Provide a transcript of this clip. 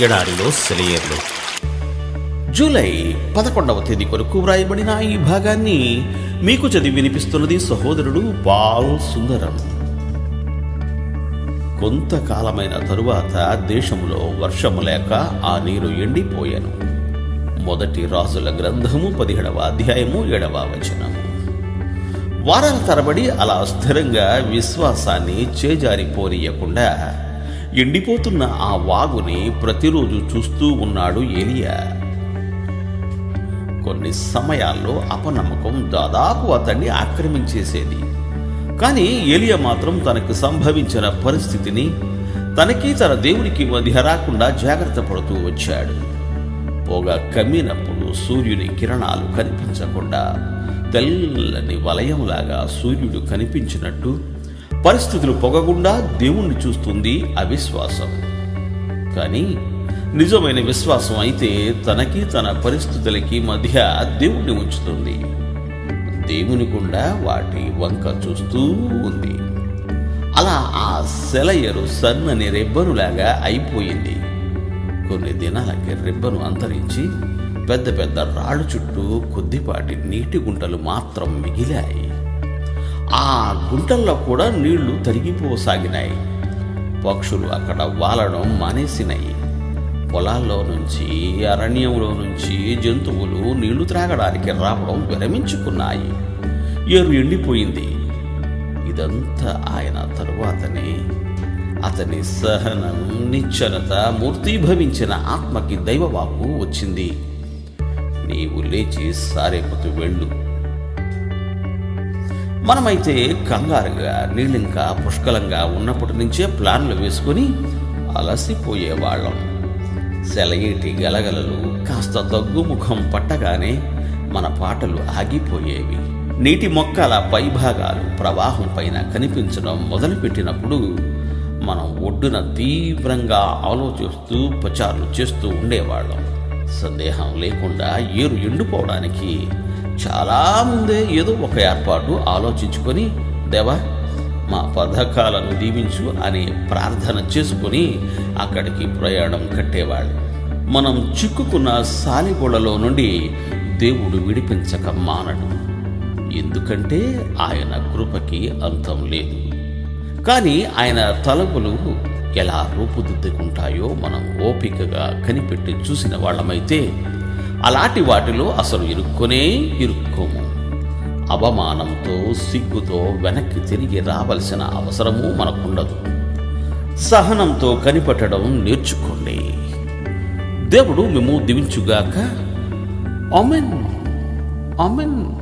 ఎడారిలో సెలయేర్లు. జూలై పదకొండవ తేదీ కొరకు వ్రాయబడిన ఈ భాగాన్ని మీకు చదివి వినిపిస్తున్నది సహోదరుడు పాల్ సుందరం. కొంతకాలమైన తరువాత దేశంలో వర్షము లేక ఆ నీరు ఎండిపోయాను. మొదటి రాజుల గ్రంథము పదిహేడవ అధ్యాయము ఏడవ వచనము వారాల తరబడి అలా స్థిరంగా విశ్వాసాన్ని చేజారిపోనీయకుండా ఎండిపోతున్న ఆ వాగుని ప్రతిరోజు చూస్తూ ఉన్నాడు ఏలియా. కొన్ని సమయాల్లో అపనమ్మకం దాదాపు అతన్ని ఆక్రమించేసేది. కానీ ఏలియా మాత్రం తనకు సంభవించిన పరిస్థితిని తనకి తన దేవునికి మధ్య రాకుండా జాగ్రత్త పడుతూ వచ్చాడు. పొగ కమ్మినప్పుడు సూర్యుని కిరణాలు కనిపించకుండా తెల్లని వలయంలాగా సూర్యుడు కనిపించినట్టు పరిస్థితులు పొగకుండా దేవుణ్ణి చూస్తుంది అవిశ్వాసం. కానీ నిజమైన విశ్వాసం అయితే తనకి తన పరిస్థితులకి మధ్య దేవుణ్ణి ఉంచుతుంది. దేవుని గుండా వాటి వంక చూస్తూ ఉంది. అలా ఆ సెలయరు సన్నని రెబ్బనులాగా అయిపోయింది. కొన్ని దినాలకి రెబ్బను అంతరించి పెద్ద పెద్ద రాళ్ళు చుట్టూ కొద్దిపాటి నీటి గుంటలు మాత్రం మిగిలాయి. ఆ గుంటల్లో కూడా నీళ్ళు తరిగిపోసాగినాయి. పక్షులు అక్కడ వాలడం మానేసినాయి. పొలాల్లో నుంచి అరణ్యంలో నుంచి జంతువులు నీళ్ళు త్రాగడానికి రావడం విరమించుకున్నాయి. ఏరు ఎండిపోయింది. ఇదంతా ఆయన తరువాతనే. అతని సహనం నిచ్చనత మూర్తీభవించిన ఆత్మకి దైవవాకు వచ్చింది. నీవు లేచి సారేపుతూ వెళ్ళు. మనమైతే కంగారుగా నీళ్ళింకా పుష్కలంగా ఉన్నప్పటి నుంచే ప్లాన్లు వేసుకొని అలసిపోయేవాళ్ళం. సెలయేటి గలగలలు కాస్త దగ్గుముఖం పట్టగానే మన పాటలు ఆగిపోయేవి. నీటి మొక్కల పైభాగాలు ప్రవాహం పైన కనిపించడం మొదలుపెట్టినప్పుడు మనం ఒడ్డున తీవ్రంగా ఆలోచిస్తూ ప్రచారం చేస్తూ ఉండేవాళ్ళం. సందేహం లేకుండా ఏరు ఎండిపోవడానికి చాలా ముందే ఏదో ఒక ఏర్పాటు ఆలోచించుకొని దేవా మా పథకాలను దీవించు అని ప్రార్థన చేసుకుని అక్కడికి ప్రయాణం కట్టేవాళ్ళు. మనం చిక్కుకున్న సాలిగోడలో నుండి దేవుడు విడిపించక మానడు. ఎందుకంటే ఆయన కృపకి అంతం లేదు. కానీ ఆయన తలపులు ఎలా రూపుదిద్దుకుంటాయో మనం ఓపికగా కనిపెట్టి చూసిన వాళ్ళమైతే అలాంటి వాటిలో అసలు ఇరుక్కునే ఇరుక్కోము. అవమానంతో సిగ్గుతో వెనక్కి తిరిగి రావలసిన అవసరము మనకుండదు. సహనంతో కనిపెట్టడం నేర్చుకోండి. దేవుడు మేము దివించుగాక. Amen amen